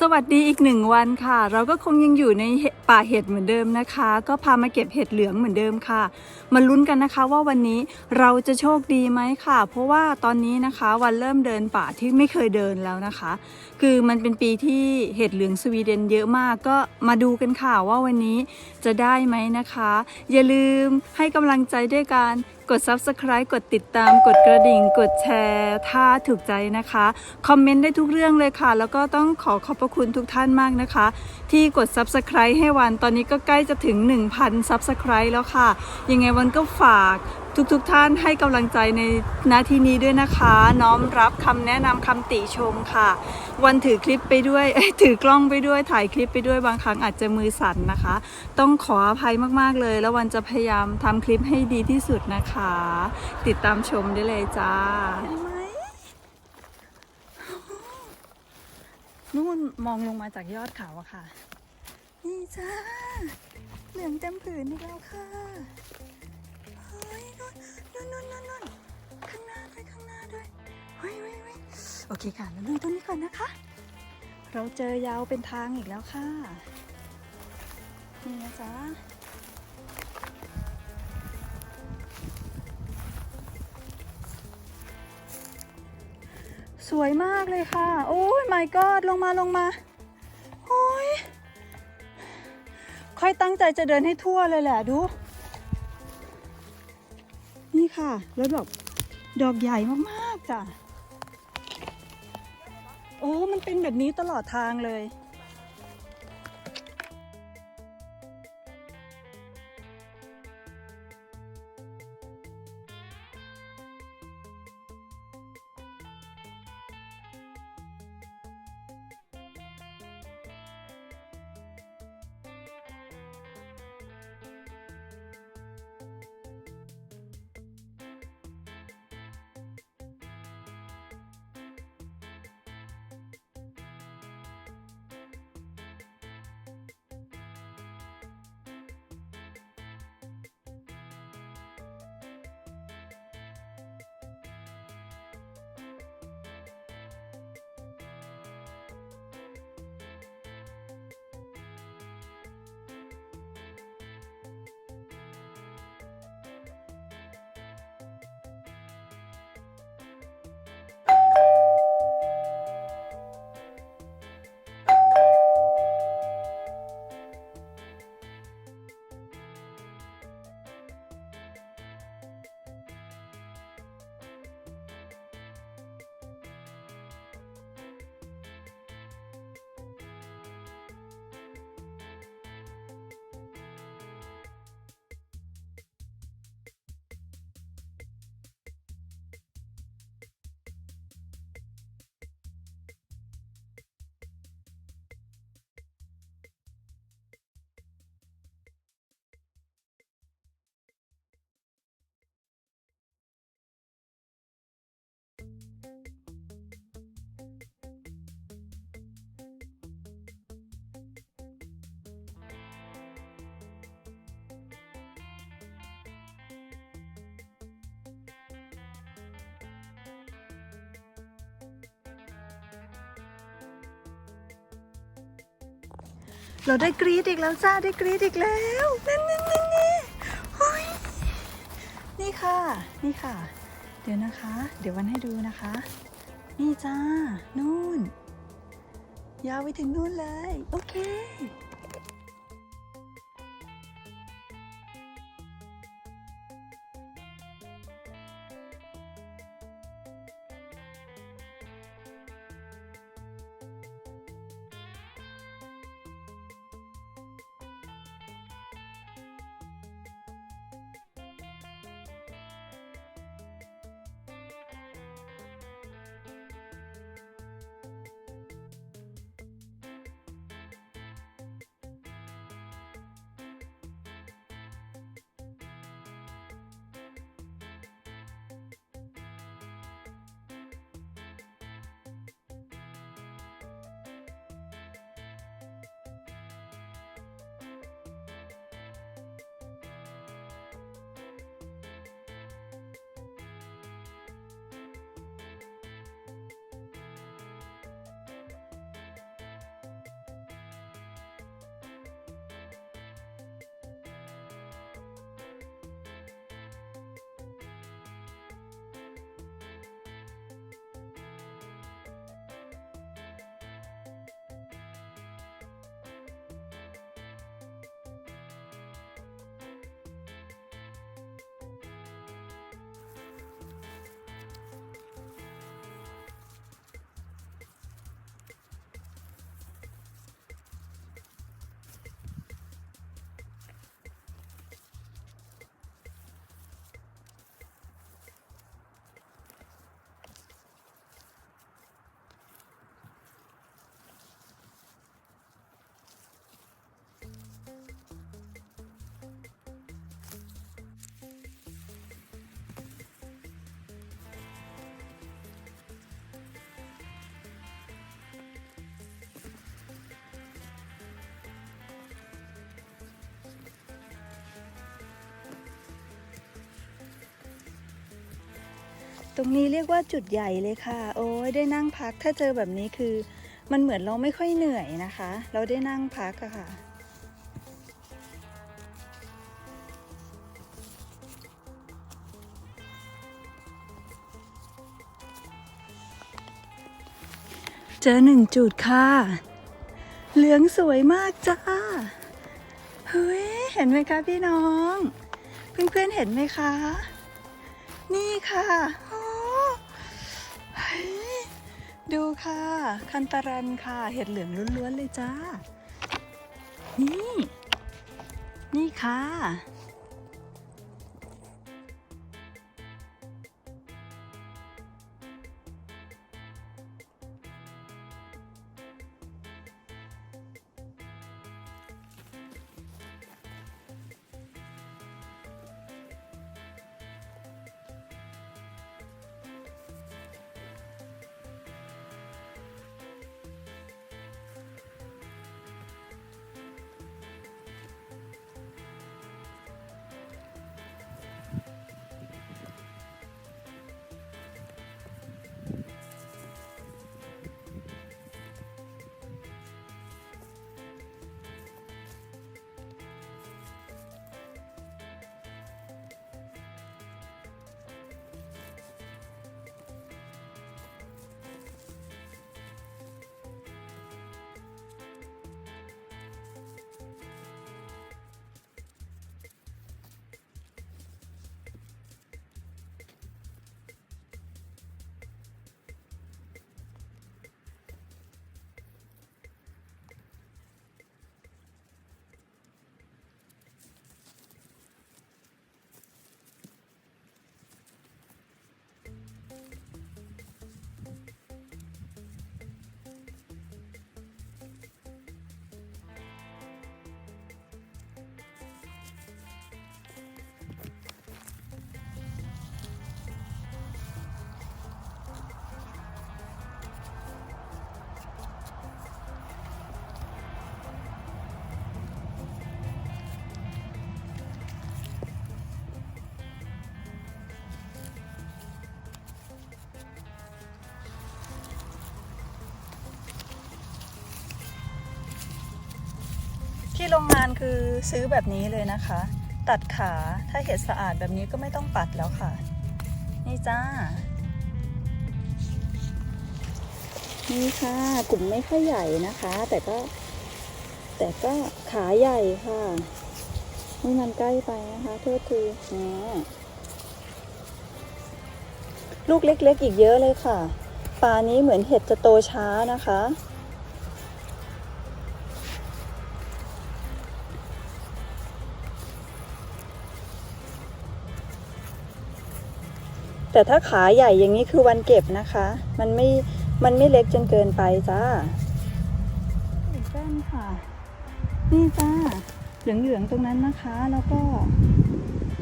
สวัสดีอีกหนึ่งวันค่ะ เราก็คงยังอยู่ในป่าเห็ดเหมือนเดิมนะคะ ก็พามาเก็บเห็ดเหลืองเหมือนเดิมค่ะมาลุ้นกันนะคะว่าวันนี้เราจะโชคดีไหมค่ะ เพราะว่าตอนนี้นะคะวันเริ่มเดินป่าที่ไม่เคยเดินแล้วนะคะ คือมันเป็นปีที่เห็ดเหลืองสวีเดนเยอะมากก็มาดูกันค่ะว่าวันนี้จะได้ไหมนะคะ อย่าลืมให้กำลังใจด้วยการกด subscribe กดติดตาม กดกระดิ่ง กดแชร์ถ้าถูกใจนะคะ คอมเมนต์ได้ทุกเรื่องเลยค่ะ แล้วก็ต้องขอขอบพระคุณทุกท่านมากนะคะ ที่กด subscribe ให้วันตอนนี้ก็ใกล้จะถึง 1,000 subscribe แล้วค่ะ ยังไงวันก็ฝากทุกๆทท่านให้กำลังใจในนาทีนี้ด้วยนะคะ น้อมรับคำแนะนำคำติชมค่ะ วันถือคลิปไปด้วยถือกล้องไปด้วยถ่ายคลิปไปด้วยบางครั้งอาจจะมือสั่นนะคะ ต้องขออภัยมากๆเลย แล้ววันจะพยายามทำคลิปให้ดีที่สุดนะคะ ติดตามชมได้เลยจ้านู่นมองลงมาจากยอดเขาอะค่ะ นี่จ้าเหลืองเต็มผืนอีกแล้วค่ะ นู่นนู่นนู่นนู่นข้างหน้าด้วยข้างหน้าด้วยเฮ้ยเฮ้ยเฮ้ยโอเคค่ะแล้วดูตรงนี้ก่อนนะคะ เราเจอยาวเป็นทางอีกแล้วค่ะ นี่นะจ๊ะสวยมากเลยค่ะ โอ้ย my god ลงมาลงมาโอ้ยค่อยตั้งใจจะเดินให้ทั่วเลยแหละดู ค่ะ แล้วดอกดอกใหญ่มากๆจ้ะ โอ้ มันเป็นแบบนี้ตลอดทางเลย เราได้กรีดอีกแล้วจ้าได้กรีดอีกแล้วนั่นนั่นนั่นนี่เฮ้ยนี่ค่ะ นี่ค่ะ เดี๋ยวนะคะ เดี๋ยววันให้ดูนะคะ นี่จ้านู่น ยาวไปถึงนู่นเลย โอเค ตรงนี้เรียกว่าจุดใหญ่เลยค่ะ โอ้ยได้นั่งพักถ้าเจอแบบนี้คือ มันเหมือนเราไม่ค่อยเหนื่อยนะคะ เราได้นั่งพักอะค่ะ เจอหนึ่งจุดค่ะ เหลืองสวยมากจ้า เฮ้ย เห็นไหมคะพี่น้อง เพื่อนๆเห็นไหมคะ นี่ค่ะ ดูค่ะ คันตารันค่ะ เห็ดเหลืองล้วนๆเลยจ้า นี่ นี่ค่ะ ที่โรงงานคือซื้อแบบนี้เลยนะคะ ตัดขาถ้าเห็ดสะอาดแบบนี้ก็ไม่ต้องปัดแล้วค่ะ นี่จ้า นี่ค่ะกลุ่มไม่ค่อยใหญ่นะคะ แต่ก็ แต่ก็ขาใหญ่ค่ะนี่มันใกล้ไปนะคะ โทษทีอ่าลูกเล็กๆอีกเยอะเลยค่ะปลานี้เหมือนเห็ดจะโตช้านะคะ แต่ถ้าขาใหญ่อย่างนี้คือวันเก็บนะคะ มันไม่ มันไม่เล็กจนเกินไปจ้าแป้นค่ะ นี่จ้า เหลืองๆตรงนั้นนะคะ แล้วก็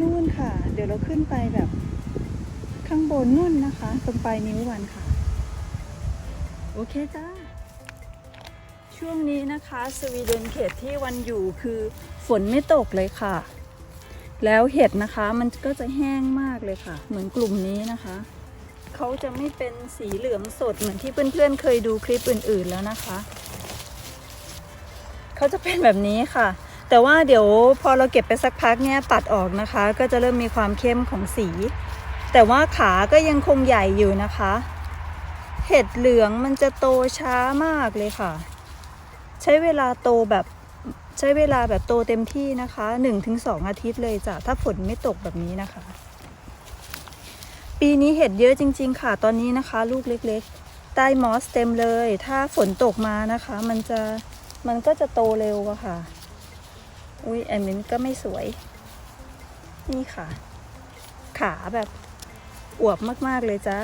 นู่นค่ะ เดี๋ยวเราขึ้นไปแบบ ข้างบนนู่นนะคะ ตรงปลายนิ้ววันค่ะ โอเคจ้า ช่วงนี้นะคะ สวีเดนเขตที่วันอยู่คือฝนไม่ตกเลยค่ะ แล้วเห็ดนะคะมันก็จะแห้งมากเลยค่ะ เหมือนกลุ่มนี้นะคะเขาจะไม่เป็นสีเหลืองสดเหมือนที่เพื่อนๆเคยดูคลิปอื่นๆแล้วนะคะเขาจะเป็นแบบนี้ค่ะ แต่ว่าเดี๋ยวพอเราเก็บไปสักพักเนี่ยตัดออกนะคะ ก็จะเริ่มมีความเข้มของสี แต่ว่าขาก็ยังคงใหญ่อยู่นะคะ เห็ดเหลืองมันจะโตช้ามากเลยค่ะ ใช้เวลาโตแบบ ใช้เวลาแบบโตเต็มที่นะคะ 1-2 อาทิตย์เลยจ้ะถ้าฝนไม่ตกแบบนี้นะคะ ปีนี้เห็ดเยอะจริง ๆ ค่ะ ตอนนี้นะคะ ลูกเล็กๆ ใต้มอสเต็มเลย ถ้าฝนตกมานะคะ มันจะมันก็จะโตเร็วอะค่ะ อุ้ยแอนนี้ก็ไม่สวย นี่ค่ะ ขาแบบอวบมากๆเลยจ้า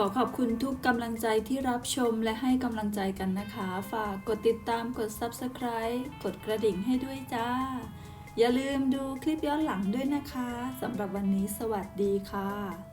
ขอขอบคุณทุกกำลังใจที่รับชมและให้กำลังใจกันนะคะ ฝากกดติดตามกด Subscribe กดกระดิ่งให้ด้วยจ้า อย่าลืมดูคลิปย้อนหลังด้วยนะคะสำหรับวันนี้สวัสดีค่ะ